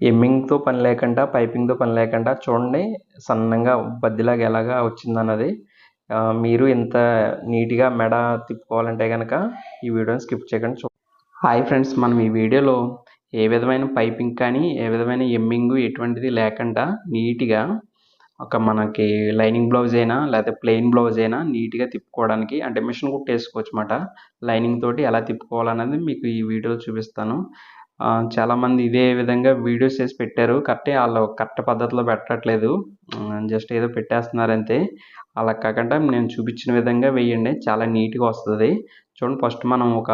ఎమ్మింగ్తో పని లేకుండా పైపింగ్తో పని లేకుండా చూడండి సన్నంగా బద్దిలాగా ఎలాగా వచ్చిందన్నది. మీరు ఇంత నీట్గా మెడ తిప్పుకోవాలంటే కనుక ఈ వీడియోని స్కిప్ చేయకుండా. చూ హాయ్ ఫ్రెండ్స్ మనం ఈ వీడియోలో ఏ విధమైన పైపింగ్ కానీ ఏ విధమైన ఎమ్మింగ్ ఎటువంటిది లేకుండా నీట్గా ఒక మనకి లైనింగ్ బ్లౌజ్ అయినా లేకపోతే ప్లెయిన్ బ్లౌజ్ అయినా నీట్గా తిప్పుకోవడానికి అంటే మిషన్ కుట్టేసుకోవచ్చు అన్నమాట లైనింగ్ తోటి ఎలా తిప్పుకోవాలనేది మీకు ఈ వీడియోలో చూపిస్తాను. చాలామంది ఇదే విధంగా వీడియోస్ చేసి పెట్టారు. కరెక్టే వాళ్ళు కరెక్ట్ పద్ధతిలో పెట్టట్లేదు. జస్ట్ ఏదో పెట్టేస్తున్నారు అంతే అలా కాకుండా నేను చూపించిన విధంగా వేయండి. చాలా నీట్గా వస్తుంది. చూడండి ఫస్ట్ మనం ఒక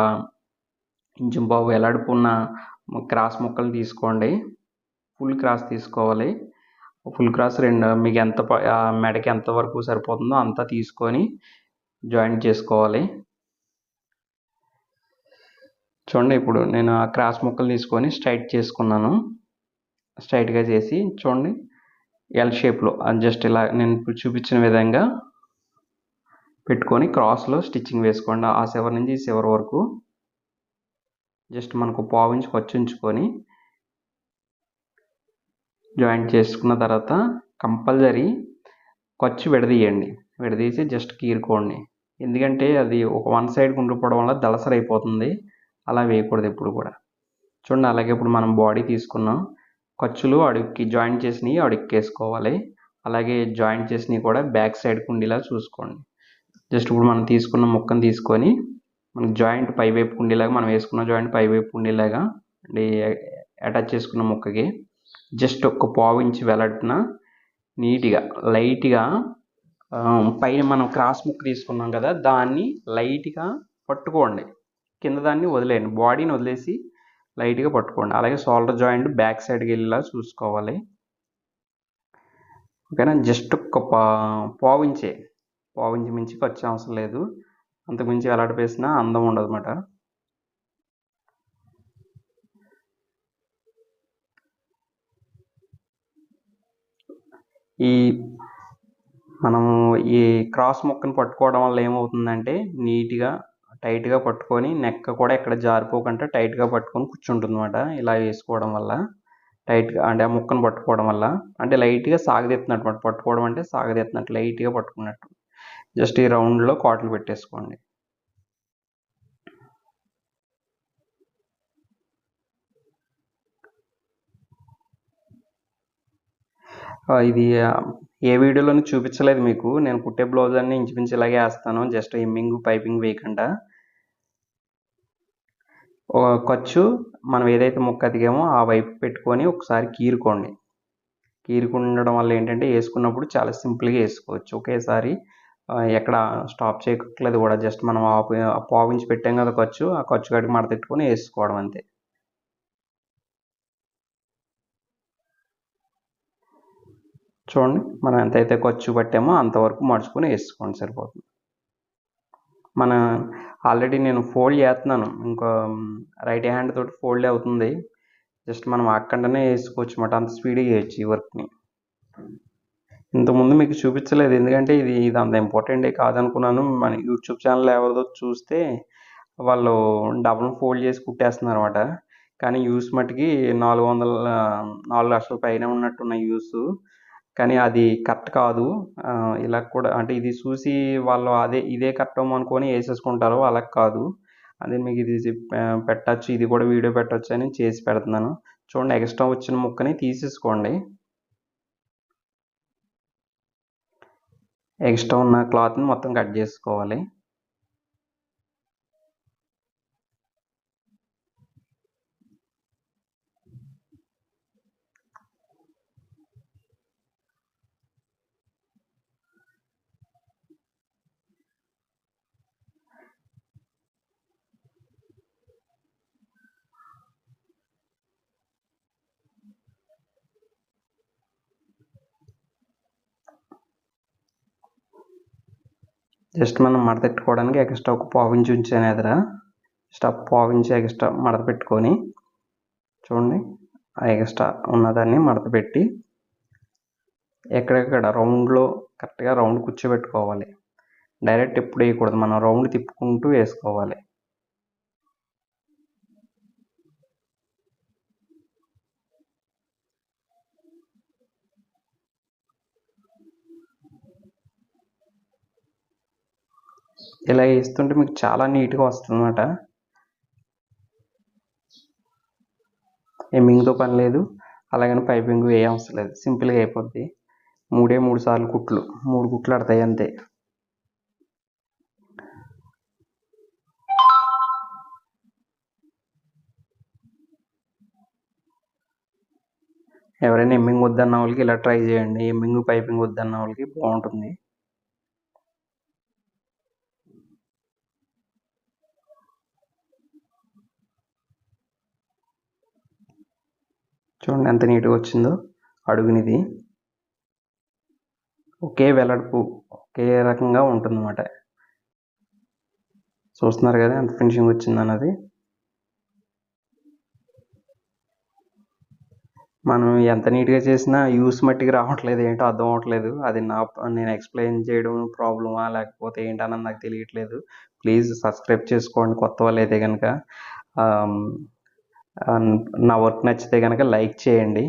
కొంచెం బాబు ఎలాడుపు క్రాస్ ముక్కలు తీసుకోండి. ఫుల్ క్రాస్ తీసుకోవాలి. ఫుల్ క్రాస్ రెండు మీకు ఎంత ప- మెడకి ఎంత వరకు సరిపోతుందో అంతా తీసుకొని జాయింట్ చేసుకోవాలి. చూడండి ఇప్పుడు నేను ఆ క్రాస్ ముక్కలు తీసుకొని స్ట్రైట్ చేసుకున్నాను. స్ట్రైట్గా చేసి చూడండి ఎల్ షేప్లో జస్ట్ ఇలా నేను ఇప్పుడు చూపించిన విధంగా పెట్టుకొని క్రాస్లో స్టిచ్చింగ్ వేసుకోండి. ఆ సెవర్ నుంచి ఈ వరకు జస్ట్ మనకు పావు ఇంచు ఉంచుకొని జాయింట్ చేసుకున్న తర్వాత కంపల్సరీ ఖర్చు విడదీయండి. విడదీసి జస్ట్ కీరుకోండి. ఎందుకంటే అది ఒక వన్ సైడ్ ఉండిపోవడం వల్ల దళసరి అయిపోతుంది అలా వేయకూడదు ఎప్పుడు కూడా. చూడండి అలాగే ఇప్పుడు మనం బాడీ తీసుకున్నాం. ఖర్చులు అడుక్కి జాయింట్ చేసినవి అడుక్కేసుకోవాలి. అలాగే జాయింట్ చేసినవి కూడా బ్యాక్ సైడ్కి ఉండేలా చూసుకోండి. జస్ట్ ఇప్పుడు మనం తీసుకున్న ముక్కను తీసుకొని మనకి జాయింట్ పై వైపు ఉండేలాగా మనం వేసుకున్న జాయింట్ పైవైపు ఉండేలాగా అంటే అటాచ్ చేసుకున్న ముక్కకి జస్ట్ ఒక పావు ఇంచు వెలడున నీట్గా లైట్గా పైన మనం క్రాస్ ముక్క తీసుకున్నాం కదా దాన్ని లైట్గా పట్టుకోండి. కింద దాన్ని వదిలేయండి. బాడీని వదిలేసి లైట్గా పట్టుకోండి. అలాగే షోల్డర్ జాయింట్ బ్యాక్ సైడ్కి వెళ్ళేలా చూసుకోవాలి. ఓకేనా? జస్ట్ ఒక పా పావు ఇంచే. మించి ఖర్చు అవసరం లేదు. అంతకుమించి మించి అందం ఉండదు అన్నమాట. ఈ మనము ఈ క్రాస్ మొక్కను పట్టుకోవడం వల్ల ఏమవుతుందంటే నీట్గా టైట్గా పట్టుకొని నెక్క కూడా ఎక్కడ జారిపోకుండా టైట్గా పట్టుకొని కూర్చుంటుందన్నమాట. ఇలా వేసుకోవడం వల్ల టైట్గా అంటే ఆ ముక్కను పట్టుకోవడం వల్ల. అంటే లైట్గా సాగదీస్తున్నట్టు పట్టుకోవడం అంటే సాగదీస్తున్నట్టు లైట్గా పట్టుకున్నట్టు. జస్ట్ ఈ రౌండ్లో కాటలు పెట్టేసుకోండి ఆ, ఇది ఏ వీడియోలోనూ చూపించలేదు మీకు. నేను కుట్టే బ్లౌజ్ అన్ని ఇంచుమించు ఇలాగే వేస్తాను. జస్ట్ ఎమ్మింగ్ పైపింగ్ వేయకుండా. ఖర్చు మనం ఏదైతే ముక్క అతికామో ఆ వైపు పెట్టుకొని ఒకసారి కీరుకోండి. కీరుకుండడం వల్ల ఏంటంటే వేసుకున్నప్పుడు చాలా సింపుల్గా వేసుకోవచ్చు. ఒకేసారి ఎక్కడ స్టాప్ చేయట్లేదు కూడా. జస్ట్ మనం ఆ ఆ పెట్టాం కదా ఖర్చు ఆ ఖర్చు కాడికి మడతెట్టుకొని వేసుకోవడం అంతే. చూడండి మనం ఎంతైతే ఖర్చు పట్టామో అంతవరకు మడుచుకొని వేసుకోండి సరిపోతుంది. మన ఆల్రెడీ నేను ఫోల్డ్ చేస్తున్నాను. ఇంకా రైట్ హ్యాండ్ తోటి ఫోల్డ్ అవుతుంది. జస్ట్ మనం అక్కడనే వేసుకోవచ్చు అన్నమాట అంత స్పీడ్గా చేయొచ్చు ఈ వర్క్ని. ఇంతకుముందు మీకు చూపించలేదు ఎందుకంటే ఇది ఇది అంత ఇంపార్టెంటే కాదనుకున్నాను. మన యూట్యూబ్ ఛానల్ ఎవరిదో చూస్తే వాళ్ళు డబుల్ ఫోల్డ్ చేసి కుట్టేస్తున్నారు అనమాట కానీ యూస్ మట్టుకి నాలుగు వందల నాలుగు లక్షల పైన ఉన్నట్టున్న యూస్. కానీ అది కరెక్ట్ కాదు. ఇలా కూడా అంటే ఇది చూసి వాళ్ళు అదే ఇదే కరెక్ట్ అనుకొని వేసేసుకుంటారు అలా కాదు. అదే మీకు ఇది పెట్టచ్చు ఇది కూడా వీడియో పెట్టచ్చు అని చేసి పెడుతున్నాను. చూడండి ఎక్స్ట్రా వచ్చిన ముక్కని తీసేసుకోండి. ఎక్స్ట్రా ఉన్న క్లాత్ని మొత్తం కట్ చేసుకోవాలి. జస్ట్ మనం మడత పెట్టుకోవడానికి ఎక్స్ట్రా ఒక పావించి ఉంచాను ఎదుర జస్ట్ ఆ పావించి ఎక్స్ట్రా మడత పెట్టుకొని చూడండి ఆ ఎక్స్ట్రా ఉన్నదాన్ని మడత పెట్టి ఎక్కడెక్కడ రౌండ్లో కరెక్ట్గా రౌండ్ కూర్చోబెట్టుకోవాలి. డైరెక్ట్ ఎప్పుడు వేయకూడదు మనం రౌండ్ తిప్పుకుంటూ వేసుకోవాలి. ఇలా వేస్తుంటే మీకు చాలా నీట్గా వస్తుంది అనమాట ఎమ్మింగ్తో పని లేదు. అలాగని పైపింగ్ ఏ అవసరం లేదు. సింపుల్గా అయిపోద్ది. మూడే మూడు సార్లు కుట్లు. మూడు కుట్లు ఆడతాయి అంతే. ఎవరైనా ఎమ్మింగ్ వద్దన్న వాళ్ళకి ఇలా ట్రై చేయండి. ఎమ్మింగ్ పైపింగ్ వద్దన్న వాళ్ళకి బాగుంటుంది. చూడండి ఎంత నీట్గా వచ్చిందో అడుగునిది. ఒకే వెడల్పు ఒకే రకంగా ఉంటుందన్నమాట. చూస్తున్నారు కదా ఎంత ఫినిషింగ్ వచ్చింది అన్నది. మనం ఎంత నీట్గా చేసినా యూస్ మట్టికి రావట్లేదు ఏంటో అర్థం అవ్వట్లేదు. అది నా నేను ఎక్స్ప్లెయిన్ చేయడం ప్రాబ్లమా లేకపోతే ఏంటన్నది నాకు తెలియట్లేదు. ప్లీజ్ సబ్స్క్రైబ్ చేసుకోండి కొత్త వాళ్ళు అయితే కనుక నా వర్క్ నచ్చితే కనుక లైక్ చేయండి.